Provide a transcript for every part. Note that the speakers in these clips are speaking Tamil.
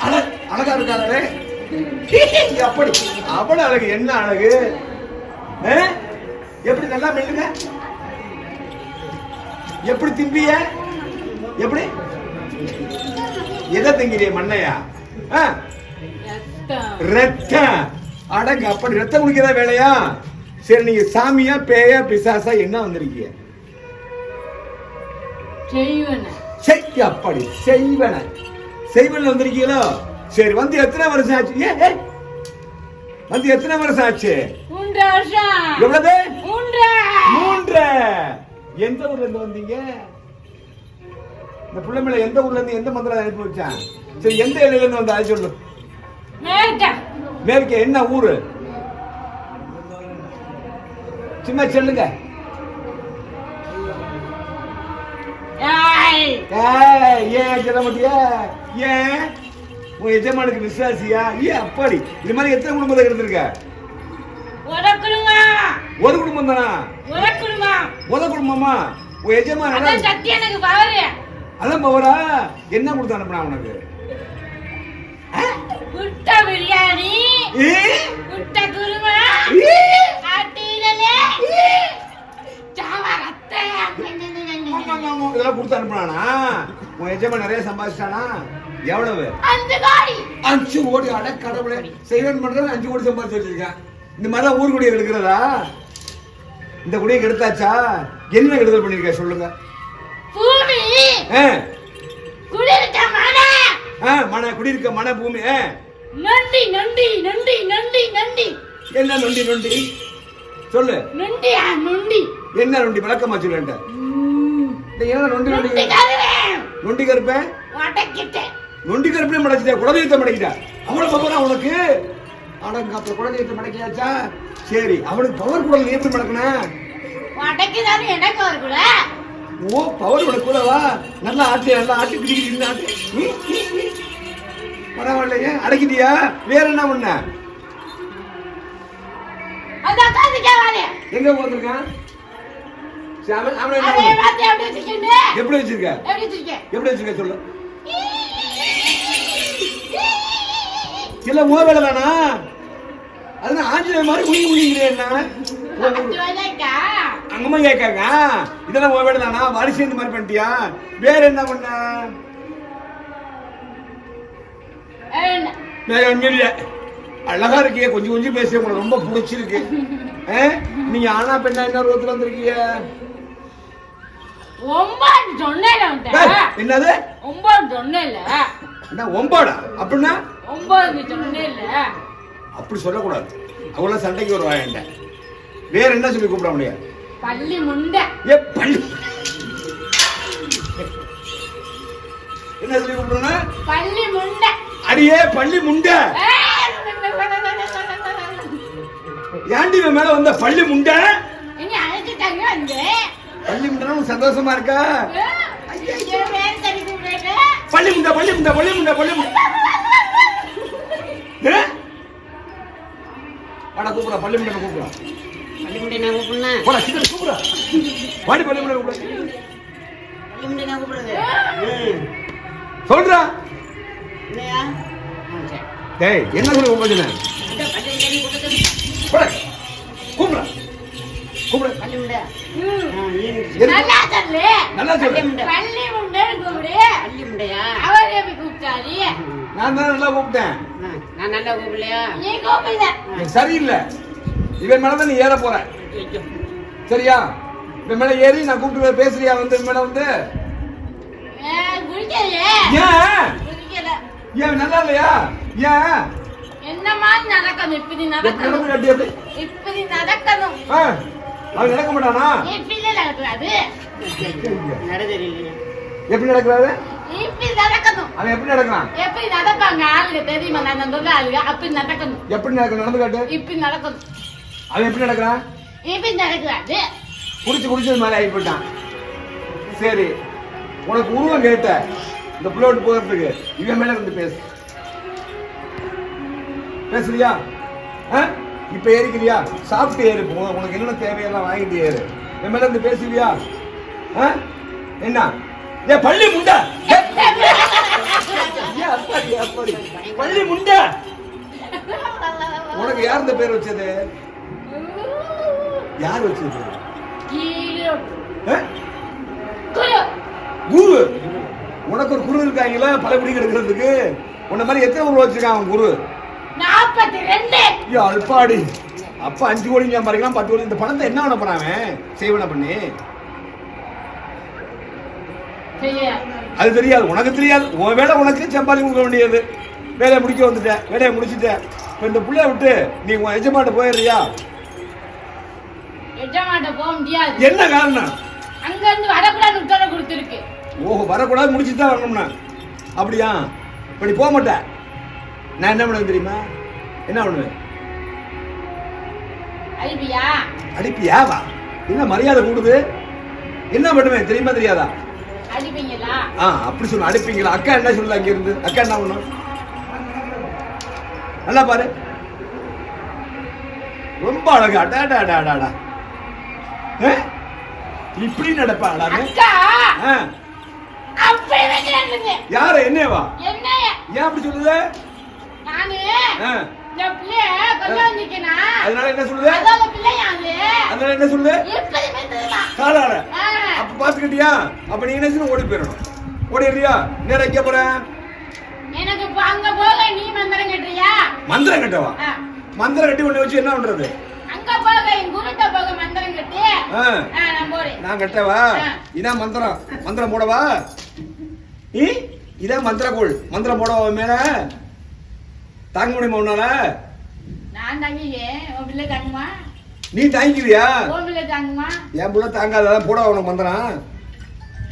அழ- அழகா இருக்காளே. அப்படி அவள அழகு. என்ன அழகு? எப்படி நல்லா மெல்லுங்க? எப்படி திம்பிய? எப்படி? எதை திங்கிறிய மண்ணையா? ஆ? ரத்தம். அடங்க அப்படி ரத்தம் குடிக்கிறதா வேலையா? சரி நீங்க சாமியா பேயா பிசாசா என்ன வந்திருக்கீங்க? செய் அப்படி செய்வன. செய்வன வந்திருக்கீங்களோ? சரி வந்து எத்தனை வருஷம் ஆச்சு? ஏ. வந்து எத்தனை வருஷம் ஆச்சு? மூன்று வருஷம். எவ்வளவு? மூன்று. மூன்று. எந்த ஊர்ல இருந்து வந்தீங்க? இந்த புள்ள மேல எந்த ஊர்ல இருந்து எந்த மந்திரம் அனுப்பி வச்சான்? சரி எந்த இலையில இருந்து வந்த? அது சொல்லு. மேற்கே என்ன ஊரு? சும்மா சொல்லுங்க. ஏன் சொல்ல மாட்டியா ஏன்? உன் எஜமானுக்கு விசுவாசியா? ஏன் அப்படி இது மாதிரி எத்தனை குடும்பத்தை இருந்திருக்க ஒரு குடும்பம். தானா? முத குடும்பமா. உன் எஜமான அதான் எனக்கு பவரு அதான் பவரா என்ன கொடுத்து அனுப்புனா உனக்கு? ஆ? முட்டை பிரியாணி. ஏ? முட்டை குருமா. இதெல்லாம் கொடுத்து அனுப்புனானா? உன் எஜமான் நிறைய சம்பாதிச்சிட்டானா? எவ்வளவு? அஞ்சு கோடி. அட கடவுளே. செய்வன் பண்றது அஞ்சு கோடி சம்பாதிச்சு வச்சிருக்கேன். இந்த மாதிரி ஊர் குடியை எடுக்கிறதா இந்த குடியை கெடுத்தாச்சா? என்ன கெடுதல் பண்ணிருக்க? சொல்லுங்க. மன. குடியிருக்க மன பூமி. நண்டி நண்டி நண்டி நண்டி நண்டி. என்ன நொண்டி நொண்டி? சொல்லு. நொண்டியா நொண்டி. என்ன நொண்டி? விளக்கமா சொல்லுண்ட என்ன நொண்டி கருப்பேன். நொண்டி கருப்பே மடச்சிட்டா குலதெய்வத்தை மடக்கிட்டா அவ்வளவு பவரா உனக்கு? அடங்க அப்புறம் குலதெய்வத்தை மடக்கியாச்சா? சரி அவனுக்கு பவர் குடல் நீ எப்படி வருகுல ஓ பவர் உனக்கு கூடவா நல்லா ஆட்டு நல்லா ஆட்டு கிடிக்கிட்டு ஆட்டு. பரவாயில்லையே அடக்கிட்டியா? வேற என்ன பண்ண? எங்க உட்காந்துருக்கான் எப்படி வச்சிருக்க? எப்படி வச்சிருக்க? சொல்லு. இல்ல உன் வேலை தானா? அது ஆஞ்சநேயர் மாதிரி அது வேலைக்கா அங்கம்மா கேட்காங்க இதெல்லாம் உன் வேலை தானா? வரிசை இந்த மாதிரி பண்ணிட்டியா? வேற என்ன பண்ண? வேற இல்ல. அழகா இருக்கியே கொஞ்சம் கொஞ்சம் பேசி உங்களுக்கு ரொம்ப பிடிச்சிருக்கு? நீங்க ஆனா பெண்ணா என்ன ரோத்துல வந்திருக்கீங்க? ஒன்பது. ஏய், என்னது? ஒன்பது சொன்னேல என்ன ஒம்பாடா அப்படின்னா? ஒன்பது சொன்னேல அப்படி சொல்லக்கூடாது. அவ்வளவு சண்டைக்கு வருவா என்கிட்ட. வேற என்ன சொல்லி கூப்பிட முடியாது பள்ளி முண்டை. ஏ பள்ளி. என்ன சொல்லி கூப்பிடுறேன் பள்ளி முண்டை. அடியே பள்ளி முண்டை. ஏன்டி மேல வந்த பள்ளி முண்டை? அழைச்சிட்டாங்க வந்து. பள்ளி முண்டை சந்தோஷமா இருக்கா? பள்ளி முண்டை பள்ளி முண்டை பள்ளி முண்டை பள்ளி முண்டை? வாடா கூப்பிடா பள்ளி முண்டை கூப்பிடா பள்ளிமுண்டை நான் கூப்பிடுறேன் போடா சீக்கிரம் கூப்பிடா வாடி பள்ளி முண்டை கூப்பிடா நான் கூப்பிடுறது. சொல்றா. இல்லையா. டேய் என்ன சொல்லி கூப்பிடுங்க இந்த பள்ளிமுண்டை கூப்பிடுறது போடா கூப்பிடா கூப்பிடு. பள்ளிமுண்டை? நல்லா சொல்லு. பள்ளிமுண்டை பள்ளி முண்டை கூப்பிடு. பள்ளிமுண்டையா அவர் எப்படி கூப்பிட்டாரு? நான் தான் நல்லா கூப்பிட்டேன். நான் நல்லா கூப்பிடலையா? நீ கூப்பிடுத நீ சரியில்லை. இவன் மேல தான் நீ ஏற போற. சரியா? இவன் மேல ஏறி நான் கூப்பிட்டு பேசுறியா வந்து மேல வந்து? ஏன்? ஏன் நல்லா இல்லையா? ஏன்? என்ன மாதிரி நடக்கணும்? இப்படி நடக்கணும். இப்படி நடக்கணும். அவன் நடக்க மாட்டானா? எப்படி நடக்கிறாரு? இப்படி நடக்கணும்? அவன் எப்படி நடக்கிறான்? எப்படி நடப்பாங்க ஆளுங்க தெரியுமா? நான் சொல்ல ஆளுங்க. அப்படி நடக்கணும். எப்படி நடக்க நடந்து காட்டு. இப்படி நடக்கணும். அவன் எப்படி நடக்கிறான்? இப்படி நடக்கூடாது குடிச்சு குடிச்சது மேலே ஆகி போயிட்டான். சரி. உனக்கு உருவம் கேட்ட. இந்த புள்ள விட்டு போகிறதுக்கு இவன் மேல இருந்து பேசு. பேசுறியா? ஆ? இப்போ ஏறிக்கிறியா? சாப்பிட்டு ஏறு உனக்கு என்னென்ன தேவையெல்லாம் வாங்கிட்டு ஏறு. என் மேலே இருந்து பேசுவியா? ஆ? என்ன? ஏ பள்ளி முண்டை! பள்ளி முண்ட! உனக்கு யார் இந்த பேர் வச்சது? யார் வச்சது? குரு! உனக்கு ஒரு குரு இருக்காங்களா? பழப்படி எடுக்கிறதுக்கு? உன்ன மாதிரி எத்தனை குரு வச்சிருக்காங்க குரு? நாற்பத்தி ரெண்டு. ஐயோ அல்பாடி அப்ப அஞ்சு கோடி சம்பாதிக்கலாம் பத்து கோடி இந்த பணத்தை என்ன பண்ண போறான் அவன்? செய்வன பண்ணி? அது தெரியாது உனக்கு தெரியாது. உன் வேலை உனக்கு சம்பாதி கொடுக்க வேண்டியது. வேலையை முடிக்க வந்துட்டேன் வேலையை முடிச்சிட்டேன். இப்போ இந்த புள்ளைய விட்டு நீ உன் எஜமாட்ட போயிடுறியா? எஜமாட்ட போக முடியாது. என்ன காரணம்? அங்க இருந்து வரக்கூடாது உத்தரவு கொடுத்துருக்கு. ஓஹோ வரக்கூடாது முடிச்சுட்டு தான் வரணும்னா. அப்படியா? இப்போ நீ போக மாட்டேன் நான் என்ன பண்ணுவேன் தெரியுமா? என்ன பண்ணுவேன் அழிப்பியா அடிப்பியா? வா என்ன மரியாதை கூடுது? என்ன பண்ணுவேன் தெரியுமா தெரியாதா? ஆ அப்படி சொல்லு அடிப்பீங்களா? அக்கா என்ன சொல்லு அங்க இருந்து? அக்கா என்ன பண்ணும்? நல்லா பாரு. ரொம்ப அழகா டா டா டா டா டா. ஏ? இப்படி வைக்கிறாங்க யாரு? என்னவா என்ன ஏன் அப்படி சொல்லுது? அதனால என்ன சொல்லுது? அதனால என்ன சொல்லுது? காலால. அப்ப பாத்துக்கிட்டியா அப்ப நீ என்ன செய்யணும்? ஓடி போயிடணும். ஓடிடுறியா? நேரம் எனக்கு அங்க போக நீ மந்திரம் கட்டுறியா மந்திரம் கட்டவா. மந்திரம் கட்டி உன்னை வச்சு என்ன பண்றது? அங்க போக என் குருட்ட போக மந்திரம் கட்டி? ஆ. ஆ, நான் கட்டவா. இதான் மந்திரம். மந்திரம் போடவா? இதான் மந்திரக்கோள். மந்திரம் போடவா மேல? தாங்க முடியுமா உன்னால? நான் தங்கிக்கேன் உன் பிள்ளை தாங்குமா? நீ தாங்கிக்குவியா உன் பிள்ளை தாங்குமா? என் புள்ள தாங்காதான் போட உனக்கு மந்திரம்.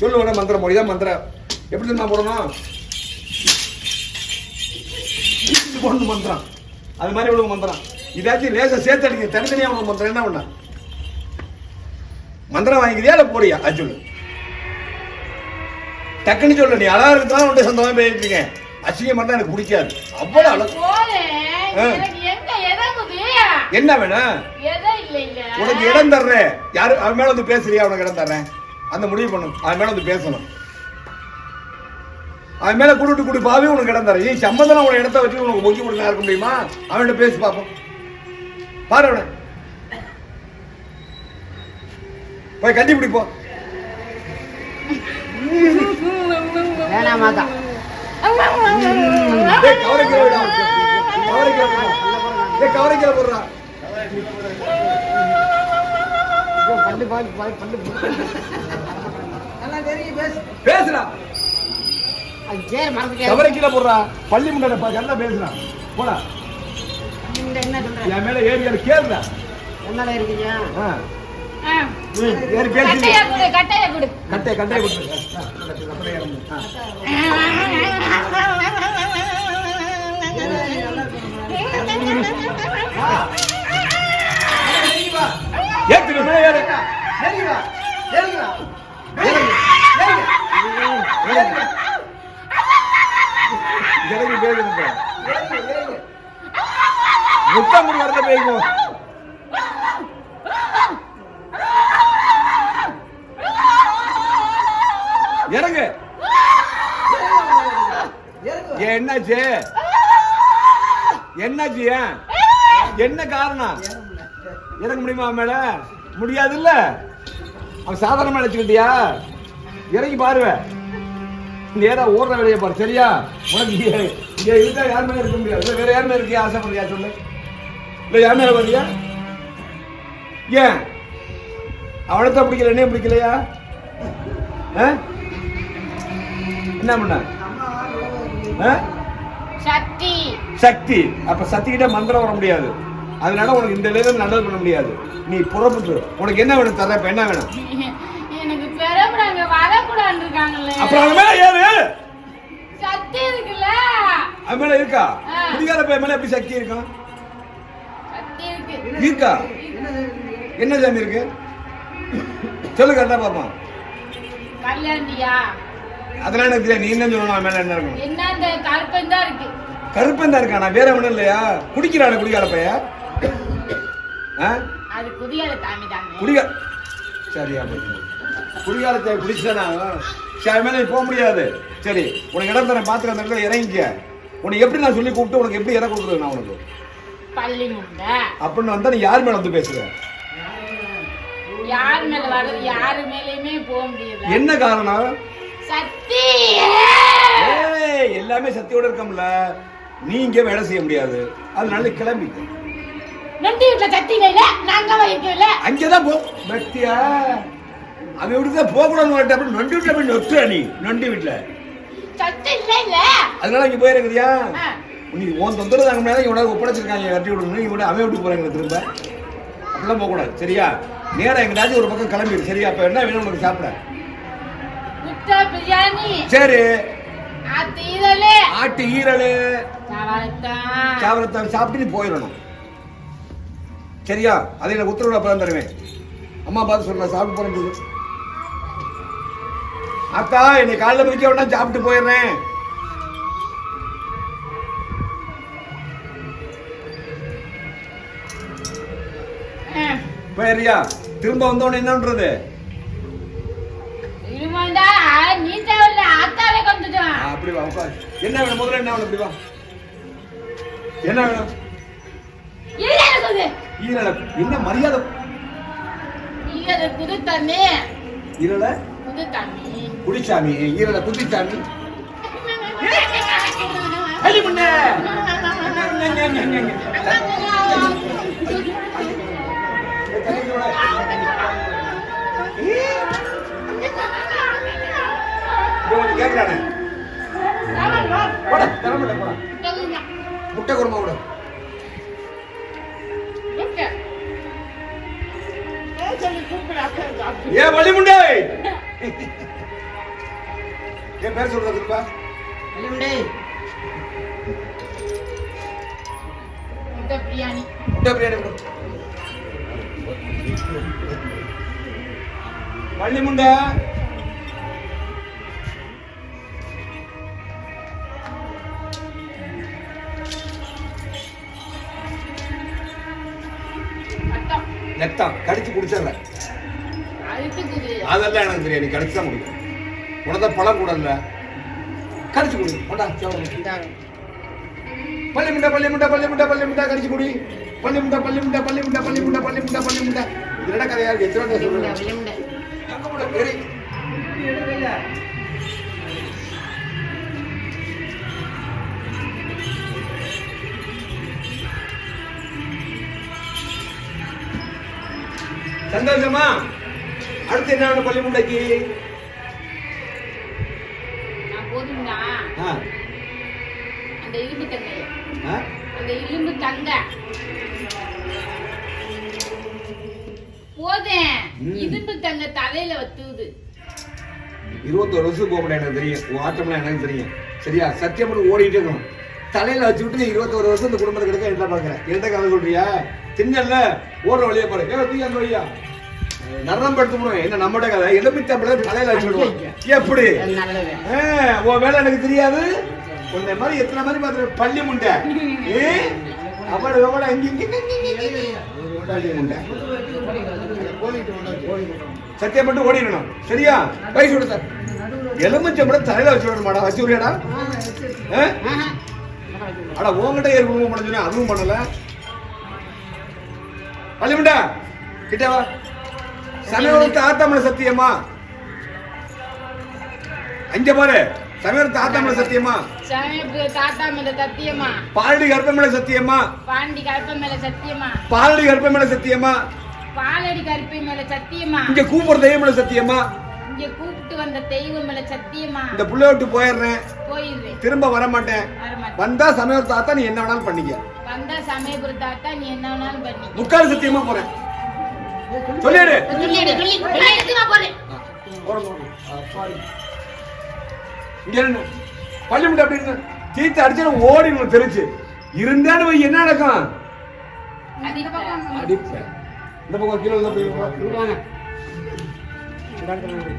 சொல்லு உடனே மந்திரம். போடு இதான் மந்திரம். எப்படி தெரியுமா போடணும்? போடணும் மந்திரம். அது மாதிரி உனக்கு மந்திரம். இதாச்சும் லேசா சேர்த்து அடிக்க தனித்தனியா உனக்கு மந்திரம். என்ன பண்ண மந்திரம் வாங்கிக்கிறியா இல்லை போறியா அது சொல்லு. டக்குன்னு சொல்லு. நீ அழகா இருந்தாலும் உன்ட்ட சொந்தமா பேசிருக்கீங்க அசிங்கம் மட்டும் எனக்கு பிடிக்காது. அவ்வளவு அழகு. என்ன வேணும் உனக்கு இடம் தர்றேன். யாரு அவன் மேல வந்து பேசுறியா? உனக்கு இடம் தர்றேன். அந்த முடிவு பண்ணும் அவன் மேல வந்து பேசணும். அவன் மேல கூட்டி பாவி உனக்கு இடம் தரேன் நீ சம்மந்தம் உன இடத்த வச்சு உனக்கு முக்கிய கொடுக்க இருக்க முடியுமா? அவன்கிட்ட பேசி பார்ப்போம். பாரு அவனை. போய் கட்டி பிடிப்போ வேணாமாக்கா டேய் கவரைக்கிற போடுறா பல்லு பால் பால் பல்லு பேசுறா அது சேர் கவரைக்கிற போடுறா பள்ளி முன்னாடி நல்லா பேசுறா போடா என்ன சொல்ற? என் மேல கேளுடா. இருக்கீங்க? ஆ. ஆ. ம், கட்டைய கொடு கட்டைய கொடு கட்டை கட்டை கொடுத்து அப்படியே இறங்கு. ஆ. என்னாச்சு ஏன் என்ன காரணம்? இறங்க முடியுமா மேல? முடியாது இல்ல அவன் சாதாரணமா நினைச்சுக்கிட்டியா? இறங்கி பாருவ நேரா ஓடுற வேலையை பாரு. சரியா? உனக்கு இங்க இருக்கா? யார் மேல இருக்க முடியாது. வேற யார் மேல இருக்கியா? ஆசைப்படுறியா? சொல்லு. இல்ல யார் மேல வரியா ஏன்? அவனைத்தான் பிடிக்கல என்னையும் பிடிக்கலையா? ஆ? என்ன பண்ண? ஆ? சக்தி. சக்தி. அப்ப சக்தி கிட்ட மந்திரம் வர முடியாது. அதனால உனக்கு இந்த நிலையில நல்லது பண்ண முடியாது. நீ புறப்பட்டு உனக்கு என்ன வேணும் தர இப்ப என்ன வேணும்? எனக்கு பெறப்படாங்க வரக்கூடாது அப்புறம் அவன் மேல ஏறு சக்தி இருக்குல்ல. அவன் மேல இருக்கா. குடிகார பையன் மேல எப்படி சக்தி இருக்கும்? இருக்கு. என்ன சாமி இருக்கு? சொல்லு கரெக்டா பாப்போம் கல்யாண்டியா அதெல்லாம் எனக்கு தெரியாது. நீ என்ன சொல்லணும் மேல என்ன இருக்கணும்? என்ன அந்த கருப்பன் தான் இருக்கு. கருப்பன் தான் இருக்கானா வேற ஒண்ணும் இல்லையா? குடிக்கிறான குடிகார பையன் ஆ? அது குதியால தாமி தாங்க குடிகா சரியா போச்சு குடிகாரத்தை குடிச்சானா சரி மேல போக முடியாது. சரி உனக்கு இடம் தரேன் பார்த்துக்க அந்த இடத்துல இறங்கிக்க. உனக்கு எப்படி நான் சொல்லி கூப்பிட்டு உனக்கு எப்படி இடம் கொடுக்குறது நான் உனக்கு? பள்ளி அப்படின்னு வந்தா நீ யார் மேல வந்து பேசுற? யார் மேல வர்றது? யாரு மேலயுமே போக முடியல. என்ன காரணம்? சக்தி! எல்லாமே சத்தியோட இருக்கோம்ல. நீ இங்க வேலை செய்ய முடியாது. அதனால கிளம்பி. நொண்டி வீட்டுல சத்தியில இல்ல நாங்க வைக்கல அங்கதான் போ. பக்தியா அவன் வீட்டுக்கு போக கூடாது அப்படி நொண்டி வீட்டுல போய் நொத்துற நீ. நொண்டி வீட்டுல. சத்தி இல்ல இல்ல. அதனால இங்க போயிருக்கிறியா. நீ உன் தொந்தரவு தாங்க முடியாது. இவனால ஒப்படைச்சிருக்காங்க கட்டி விடணும் இவனை அவன் விட்டு போறாங்க திரும்ப? அப்படிலாம் போகக்கூடாது. சரியா? நேரா எங்கேயாச்சும் ஒரு பக்கம் கிளம்பிடு. சரியா? அப்ப என்ன வேணும் உனக்கு சாப்பிட? பிரியாணி. சரி. ஆத்து ஈரலு. ஆட்டு ஈரல். சாவரத்தான். சாப்பிட்டு நீ போயிடணும். சரியா? அதை எனக்கு உத்தரவு அப்பதான் தருவேன். அம்மா பார்த்து சொல்ல சாப்பிட்டு சொல்லு. அக்கா என்னை காலைல மிதிக்க வேண்டாம் சாப்பிட்டு போயிடுறேன். போயிடுறியா திரும்ப வந்தோடனே என்னன்றது இருமாண்டா நீ தேவையில்ல ஆத்தாவே ஆ, கொஞ்சம் அப்படி வா உட்காரு. என்ன வேணும்? முதல்ல என்ன வேணும்? இப்படி வா. என்ன வேணும்? ஈரல. என்ன மரியாதை? ஈரல் குது தண்ணி. ஈரல? குது தண்ணி. குடிச்சாமி. ஈரல முன்ன கேட்கிறானே. போட தரமாட்ட போட முட்டை குருமா விட ஏ வழிமுண்டை என் பேர் சொல்றது திருப்பா வெளியுண்டே. முட்டை பிரியாணி. முட்டை பிரியாணி. வள்ளிமுண்டை! நெத்தம் கடிச்சு குடிச்சிடுறேன் அதெல்லாம் எனக்கு தெரியாது நீ கடிச்சு தான் குடிக்கும் உனதான் பழம் கூட இல்ல கடிச்சு குடி கொண்டா. பள்ளி முண்டை பள்ளி முண்டை பள்ளி முண்டை பள்ளி முண்டை கடிச்சு குடி பள்ளி முண்டை பள்ளி முண்டை பள்ளி முண்டை பள்ளி முண்டை பள்ளி முண்டை பள்ளி முண்டை இது என்ன கதையா இருக்கு எத்தனை சந்தோஷமா? அடுத்து என்ன பள்ளி முண்டைக்கு அந்த இரும்பு தங்கை? அந்த இரும்பு தங்க. போதேன். இரும்பு தங்க தலையில வத்துது. இருபத்தோரு வருஷம் போக முடியாது எனக்கு தெரியும். உன் ஆட்டம்லாம் எனக்கு தெரியும். சரியா? சத்தியம் ஓடிட்டே இருக்கணும். தலையில வச்சு விட்டு இருபத்தோரு வருஷம் இந்த குடும்பத்துக்கு எடுக்க என்ன பாக்குறேன் என்ன கதை சொல்றியா? தின்னல்ல ஓடுற வழியா பாரு. ஏ தூக்கி அந்த வழியா. நரம் படுத்து முடியும் என்ன நம்மட கதை? எலுமிச்சம்பளை தலையில வச்சு விடுவோம் எப்படி? உன் வேலை எனக்கு தெரியாது. உன்னை மாதிரி எத்தனை மாதிரி பார்த்து பள்ளி முண்டை. ஏ அவட அவட இங்க. பள்ளி முண்டை. சத்தியம் மட்டும் ஓடிடணும். சரியா? பைசு கொடுத்த எலுமிச்சம்பளம் தலையில வச்சு விடணுமாடா? வச்சு? ஆஹா. அட உன்கிட்ட ஏறி குடும்பம் பண்ண சொன்னா அதுவும் பண்ணல. பள்ளிமுண்டா கிட்ட வா. சமயத்து ஆத்தாமல சத்தியமா? அங்க பாரு சமயத்து ஆத்தாமல சத்தியமா? சமைப்பு தாத்தா மேல சத்தியமா? பாலடி பாண்டி கருப்ப மேல சத்தியமா? பாலடி கர்ப்பமேல சத்தியமா? பாலடி கருப்பை மேல சத்தியமா? இங்க கூப்பிடுற தெய்வமேல சத்தியமா? இங்க கூப்பிட்டு வந்த தெய்வம் மேல சத்தியமா? இந்த புள்ள விட்டு போயிடுறேன். போயிடுறேன். திரும்ப வர மாட்டேன் வந்தா சமயத்து ஆத்தா நீ என்ன வேணாலும் பண்ணிக்க. வந்தா சமயபுர தாத்தா நீ என்ன வேணாலும் பண்ணி முக்கால் சத்தியமா போறேன். சொல்லிடு. சொல்லிடு சொல்லி நான் போறேன்? இங்க இருந்து. பள்ளிமுட்டை அப்படி இருந்து தீர்த்து அடிச்சு ஓடிடணும் தெரிச்சு இருந்தாலும் வை என்ன நடக்கும்? அடிப்பேன். இந்த பக்கம் கீழே உள்ள போய் இங்க வாங்க. இந்த இடத்துல வந்து.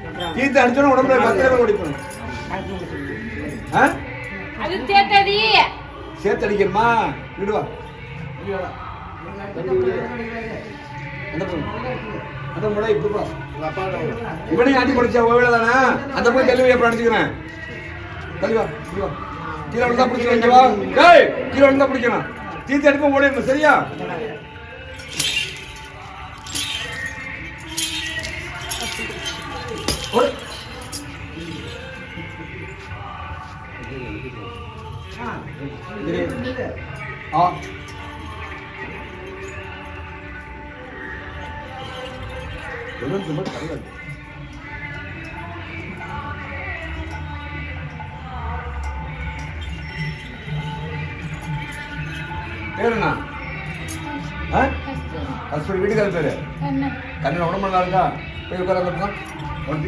அப்புறம் தீர்த்து அடிச்சோன்னா உடம்புல பத்திர பேர் ஓடிப்போம் அது சேத்தடி சேர்த்து விடுவா இங்கிட்டு வா. அந்த முறை இப்படி இவனையும் ஆட்டி படிச்சா ஓவில தானா? அந்த போய் தெளிவு அப்புறம் அடிச்சுக்கிறேன். தள்ளி வா கீழே விழுந்தா பிடிக்கணும் வைக்க வா. டேய் கீழே விழுந்தா பிடிக்கணும். தீர்த்து அடிப்போம் ஓடிடணும் சரியா? ஓடு. ஆ? எழுபத்தி ஒன்பது கிடையாது பேர்? என்ன ஆ கஸ்தூரி வீட்டுக்கார பேரு கண்ணன் உடம்பு நல்லா இருக்கா? போய் உட்கார ஒன்